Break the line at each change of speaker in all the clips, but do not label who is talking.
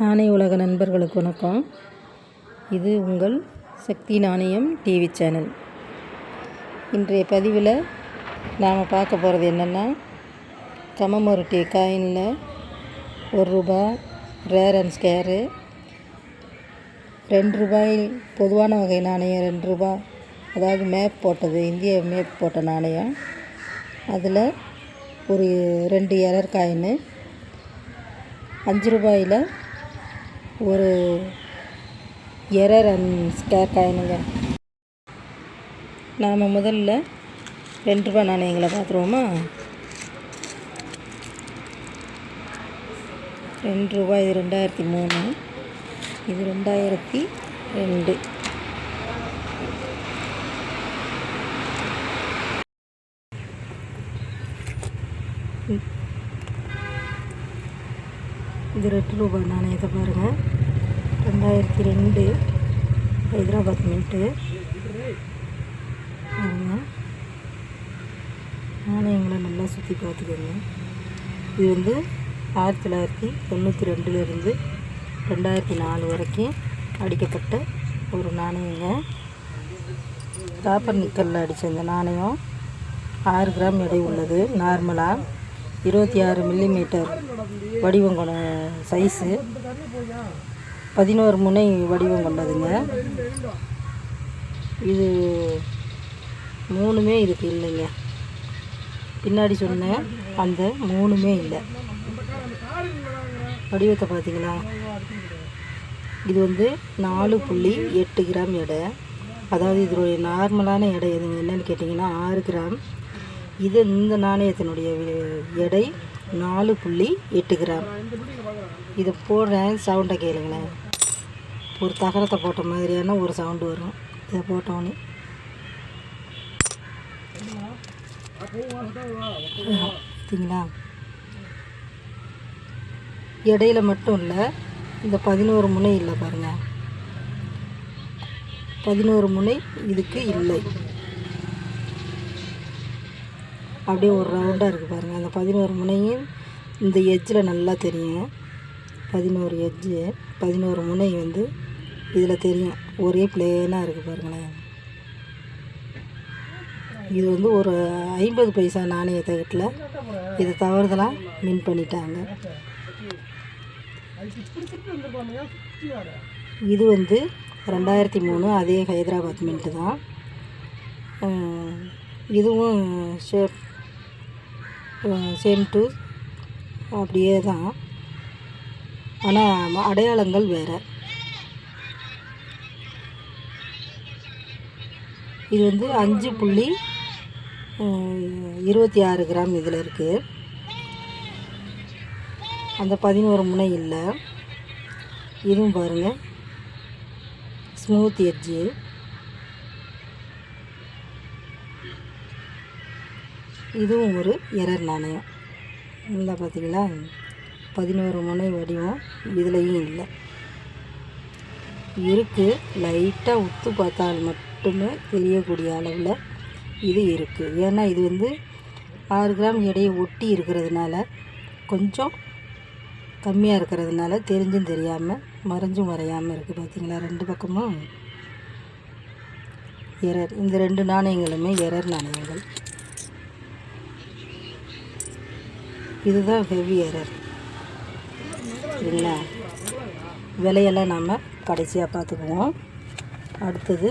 நாணய உலக நண்பர்களுக்கு வணக்கம். இது உங்கள் சக்தி நாணயம் டிவி சேனல். இன்றைய பதிவில் நாம் பார்க்க போகிறது என்னென்னா கமமொருட்டி காயினில் ஒரு ரூபா ரேர் அண்ட் ஸ்கேரு ரெண்டு ரூபாய் பொதுவான வகை நாணயம் ரெண்டு ரூபா அதாவது மேப் போட்டது இந்திய மேப் போட்ட நாணயம். அதில் ஒரு ரெண்டு எரர் காயின்னு அஞ்சு ரூபாயில் ஒரு எரர் அண்ட் ஸ்கேர் காயினுங்க. நாம் முதல்ல ரெண்டு ரூபா நாணயங்களை பார்த்துருவோமா? ரெண்டு ரூபாய் இது ரெண்டாயிரத்தி மூணு. இது ரெண்டாயிரத்தி ரெண்டு. இது ரெட்டு ரூபாய் நாணயத்தை பாருங்கள் ரெண்டாயிரத்தி ரெண்டு ஹைதராபாத் மின்ட்டு பாருங்க. நாணயங்களை நல்லா சுற்றி பார்த்துக்கோங்க. இது வந்து ஆயிரத்தி தொள்ளாயிரத்தி தொண்ணூற்றி ரெண்டுலேருந்து ரெண்டாயிரத்தி நாலு வரைக்கும் அடிக்கப்பட்ட ஒரு நாணயங்க. காப்பர் நிக்கலில் அடித்த இந்த நாணயம் ஆறு கிராம் எடை உள்ளது. நார்மலாக இருபத்தி ஆறு மில்லிமீட்டர் வடிவம் கொண்ட சைஸு பதினோரு முனை வடிவம் கொண்டதுங்க இது மூணுமே இதுக்கு இல்லைங்க. பின்னாடி சொன்ன அந்த மூணுமே இல்லை. வடிவத்தை பார்த்தீங்களா? இது வந்து நாலு புள்ளி எட்டு கிராம் எடை. அதாவது இதனுடைய நார்மலான எடை எதுங்க என்னன்னு கேட்டிங்கன்னா ஆறு கிராம் இது இந்த நாணயத்தினுடைய எடை நாலு புள்ளி எட்டு கிராம். இதை போடுறேன் சவுண்டை கேளுங்களேன். ஒரு தகரத்தை போட்ட மாதிரியான ஒரு சவுண்டு வரும். இதை போட்டோன்னே பார்த்தீங்களா? இடையில மட்டும் இல்லை இந்த பதினோரு முனை இல்லை பாருங்கள் பதினோரு முனை இதுக்கு இல்லை. அப்படியே ஒரு ரவுண்டாக இருக்குது பாருங்கள் அந்த பதினோரு முனையும் இந்த எஜ்ஜில் நல்லா தெரியும். பதினோரு எஜ்ஜு பதினோரு முனை வந்து இதில் தெரியும். ஒரே பிளேனாக இருக்குது பாருங்களேன். இது வந்து ஒரு ஐம்பது பைசா நாணயத்துக்கிட்ட இதை தவறுதலாக மின் பண்ணிட்டாங்க. இது வந்து ரெண்டாயிரத்தி மூணு அதே ஹைதராபாத் மின்ட்டு தான். இதுவும் ஷேப் சேம் டு அப்படியே தான். ஆனால் அடையாளங்கள் வேறு. இது வந்து அஞ்சு புள்ளி இருபத்தி ஆறு கிராம் இதில் இருக்குது அந்த பதினோரு முனை இல்லை. இதுவும் பாருங்கள் ஸ்மூத் எட்ஜு. இதுவும் ஒரு எரர் நாணயம் நல்லா பார்த்தீங்களா பதினோரு முனை வடிவம் இதுலேயும் இல்லை. இருக்குது லைட்டாக உத்து பார்த்தால் மட்டுமே தெரியக்கூடிய அளவில் இது இருக்குது ஏன்னா இது வந்து ஆறு கிராம் எடையை ஒட்டி இருக்கிறதுனால கொஞ்சம் கம்மியாக இருக்கிறதுனால தெரிஞ்சும் தெரியாமல் மறைஞ்சும் மறையாமல் இருக்குது பார்த்தீங்களா ரெண்டு பக்கமும் எரர் இந்த ரெண்டு நாணயங்களுமே எரர் நாணயங்கள். இதுதான் ஹெவி எரர் சரிங்களா? விலையெல்லாம் நாம் கடைசியாக பார்த்துக்குவோம். அடுத்தது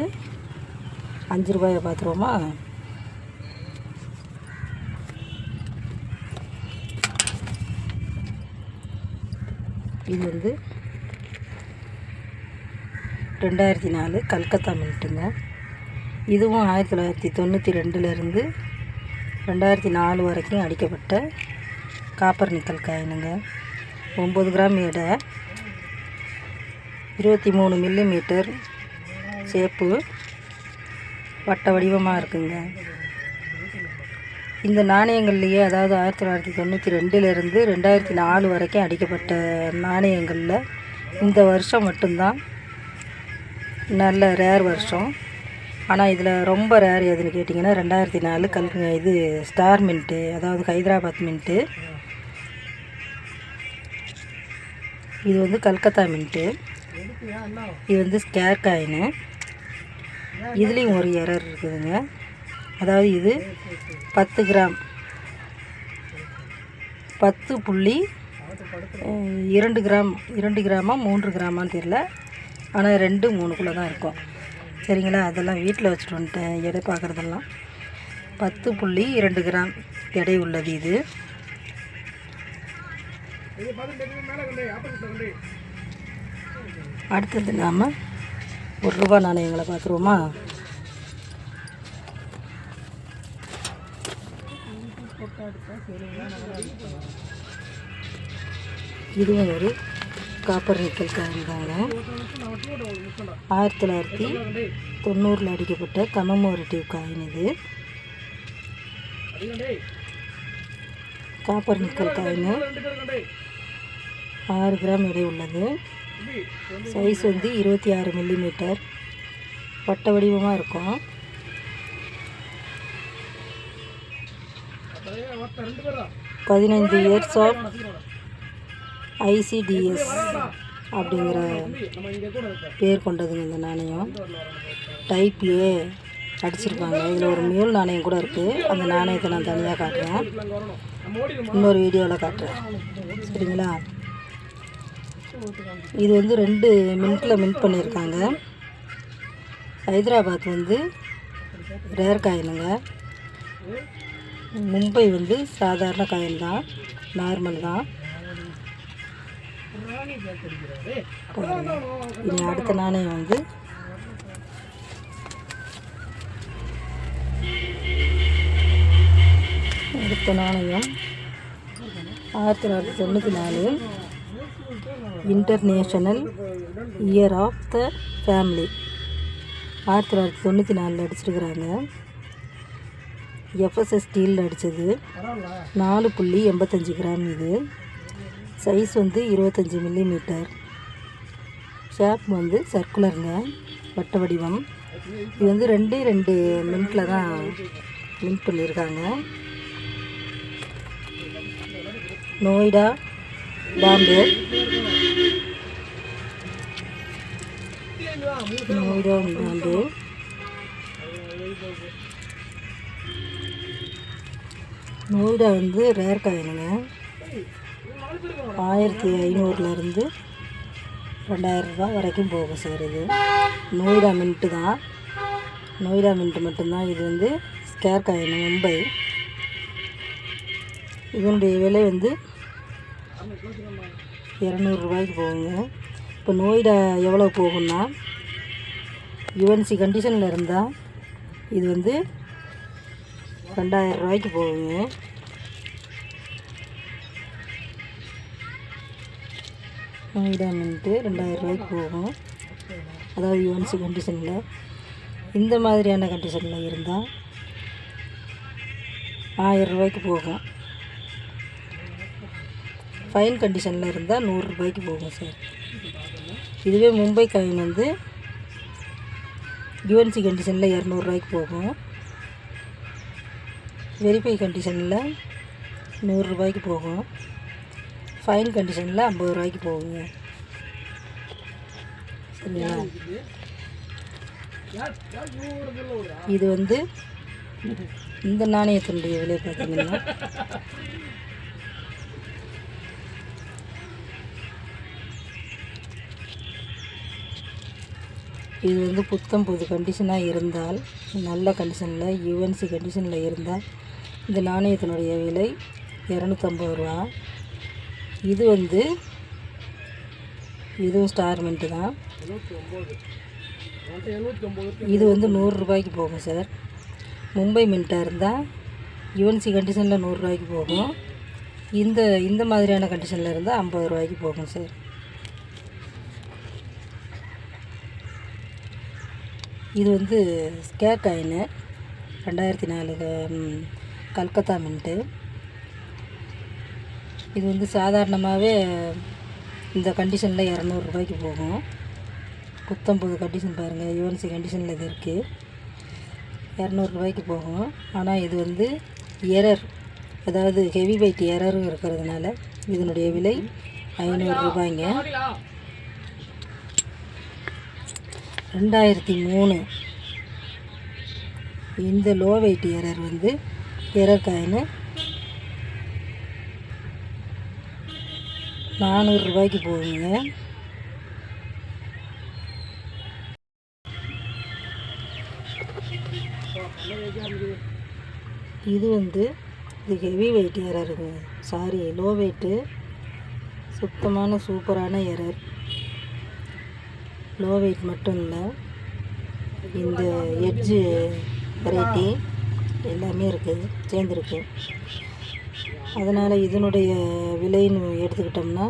அஞ்சு ரூபாயை பார்த்துருவோமா? இது வந்து ரெண்டாயிரத்தி நாலு கல்கத்தா மில்ட்டுங்க. இதுவும் ஆயிரத்தி தொள்ளாயிரத்தி தொண்ணூற்றி ரெண்டுலேருந்து ரெண்டாயிரத்தி நாலு வரைக்கும் அடிக்கப்பட்ட காப்பர் நிக்கல் காயினுங்க. ஒம்பது கிராம் எடை. இருபத்தி மூணு மில்லி மீட்டர் சேப்பு வட்ட வடிவமாக இருக்குங்க. இந்த நாணயங்கள்லேயே அதாவது ஆயிரத்தி தொள்ளாயிரத்தி தொண்ணூற்றி ரெண்டுலேருந்து ரெண்டாயிரத்தி நாலு வரைக்கும் அடிக்கப்பட்ட நாணயங்களில் இந்த வருஷம் மட்டும்தான். நல்ல ரேர் வருஷம். ஆனால் இதில் ரொம்ப ரேர் எதுன்னு கேட்டிங்கன்னா ரெண்டாயிரத்தி நாலு கல் இது ஸ்டார் மின்ட்டு அதாவது ஹைதராபாத் மின்ட்டு இது வந்து கல்கத்தா மின்ட்டு. இது வந்து ஸ்கேர் காயினு. இதுலேயும் ஒரு எரர் இருக்குதுங்க. அதாவது இது பத்து கிராம். பத்து புள்ளி இரண்டு கிராம் இரண்டு கிராமா மூன்று கிராமான்னு தெரில ஆனால் ரெண்டு மூணுக்குள்ளே தான் இருக்கும். சரிங்களா? அதெல்லாம் வீட்டில் வச்சுட்டு வந்துட்டேன். எடை பார்க்குறதெல்லாம் பத்து புள்ளி இரண்டு கிராம் எடை உள்ளது இது. அடுத்தது நாம் ஒரு ரூபா நாணயங்களை பார்க்குறோமா இதுவும் ஒரு காப்பர் நிக்கல் காயின் தாங்க. ஆயிரத்தி தொள்ளாயிரத்தி தொண்ணூறில் அடிக்கப்பட்ட கமமோரேட்டிவ் காயின் இது. Copper nickel coin. ஆறு கிராம் எடை உள்ளது. சைஸ் வந்து இருபத்தி ஆறு மில்லிமீட்டர். வட்ட வடிவமாக இருக்கும். பதினைந்து இயர்ஸ் ஆஃப் ஐசிடிஎஸ் அப்படிங்கிற பேர் கொண்டதுங்க இந்த நாணயம். டைப் ஏ அடிச்சிருப்பாங்க இதில் ஒரு மேல் நாணயம் கூட இருக்குது அந்த நாணயத்தை நான் தனியாக காட்டுறேன். இன்னொரு வீடியோவில் காட்டுறேன். சரிங்களா? இது வந்து ரெண்டு மின்ட்டில் மின்ட் பண்ணியிருக்காங்க. ஹைதராபாத் வந்து ரேர் காயினுங்க மும்பை வந்து சாதாரண காயின் தான். நார்மல் தான். இனி அடுத்த நாணயம் வந்து அடுத்த நாணயம் ஆயிரத்தி தொள்ளாயிரத்தி தொண்ணூற்றி நாலு. International year of the family ஆயிரத்தி தொள்ளாயிரத்தி தொண்ணூற்றி நாலில் அடிச்சிருக்கிறாங்க எஃப்எஸ்எஸ் ஸ்டீலில் அடித்தது நாலு புள்ளி எண்பத்தஞ்சு கிராம் இது. சைஸ் வந்து இருபத்தஞ்சி மில்லிமீட்டர் ஷேப் வந்து சர்க்குலருங்க வட்ட வடிவம். இது வந்து ரெண்டு ரெண்டு மின்ட்டில் தான் மின்ட் பண்ணியிருக்காங்க நோய்டா பாம்பே நோய்டா பாம்பே நோய்டா வந்து ரேர் காயினுங்க ஆயிரத்தி ஐநூறுலேருந்து ரெண்டாயிரம் ரூபாய் வரைக்கும் போகும் சார் இது. நோய்டா மின்ட்டு தான். நோய்டா மின்ட்டு மட்டும்தான். இது வந்து ஸ்கேர் காயின் மும்பை. இதனுடைய விலை வந்து இரநூறுபாய்க்கு போகுங்க. இப்போ நோய்டா எவ்வளோ போகும்னா யூஎன்சி கண்டிஷனில் இருந்தால் இது வந்து ரெண்டாயிரம் ரூபாய்க்கு போகுங்க. நோய்டா ரெண்டாயிரம் ரூபாய்க்கு போகும். அதாவது யூஎன்சி கண்டிஷனில் இந்த மாதிரியான கண்டிஷனில் இருந்தால் ஆயிரம் ரூபாய்க்கு போகும் ஃபைன் கண்டிஷனில் இருந்தால் நூறுரூபாய்க்கு போகும் சார் இதுவே மும்பை காயின் வந்து யுஎன்சி கண்டிஷனில் இரநூறுவாய்க்கு போகும். வெரிஃபை கண்டிஷனில் நூறுரூபாய்க்கு போகும். ஃபைன் கண்டிஷனில் ஐம்பது ரூபாய்க்கு போகுங்க. சரிங்களா? இது வந்து இந்த நாணயத்தினுடைய விலை பார்த்தீங்கன்னா இது வந்து புத்தம் புது கண்டிஷனாக இருந்தால் நல்ல கண்டிஷனில் யுஎன்சி கண்டிஷனில் இருந்தால் இந்த நாணயத்தினுடைய விலை இரநூத்தம்பது ரூபா. இது வந்து இதுவும் ஸ்டார் மின்ட்டு தான். இது வந்து நூறுரூபாய்க்கு போகும் சார் மும்பை மின்ட்டாக இருந்தால் யுஎன்சி கண்டிஷனில் நூறுரூவாய்க்கு போகும். இந்த இந்த மாதிரியான கண்டிஷனில் இருந்தால் ஐம்பது ரூபாய்க்கு போகும் சார் இது வந்து ஸ்கேர் காயினு ரெண்டாயிரத்தி நாலு கல்கத்தா மின்ட்டு. இது வந்து சாதாரணமாகவே இந்த கண்டிஷனில் இரநூறுபாய்க்கு போகும். புத்தம்புது கண்டிஷன் பாருங்கள் யூஎன்சி கண்டிஷனில் இது இருக்குது இரநூறுபாய்க்கு போகும். ஆனால் இது வந்து எரர் அதாவது ஹெவி வெயிட் எரரும் இருக்கிறதுனால இதனுடைய விலை ஐநூறு ரெண்டாயிரத்தி மூணு. இந்த லோ வெயிட் எரர் வந்து எரர் காயின் நானூறுரூபாய்க்கு போகுங்க இது வந்து இது ஹெவி வெயிட் எரருங்க சாரி லோ வெயிட்டு சுத்தமான சூப்பரான எரர் லோ வெயிட் மட்டும் இல்லை இந்த எட்ஜு வெரைட்டி எல்லாமே இருக்குது சேர்ந்துருக்கு. அதனால் இதனுடைய விலைன்னு எடுத்துக்கிட்டோம்னா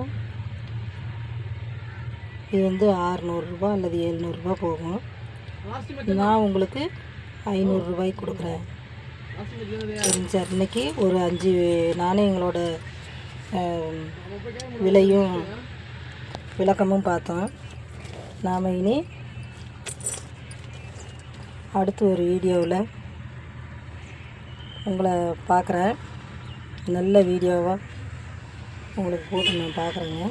இது வந்து ஆறுநூறுரூபா அல்லது எழுநூறுபா போகும். நான் உங்களுக்கு ஐநூறுரூபாய்க்கு கொடுக்குறேன். சரிங்க சார் இன்னைக்கு ஒரு அஞ்சு நாணயங்களோட விலையும் விளக்கமும் பார்த்தோம். நாம் இனி அடுத்து ஒரு வீடியோவில் உங்களை பார்க்குறேன். நல்ல வீடியோவாக உங்களுக்கு போட்டு நான் பார்க்குறேங்க.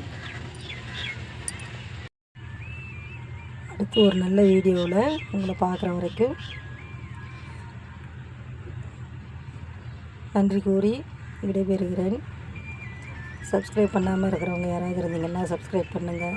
அடுத்து ஒரு நல்ல வீடியோவில் உங்களை பார்க்குற வரைக்கும் நன்றி கூறி விடைபெறுகிறேன். சப்ஸ்கிரைப் பண்ணாமல் இருக்கிறவங்க யாராவது இருந்தீங்கன்னா சப்ஸ்கிரைப் பண்ணுங்கள்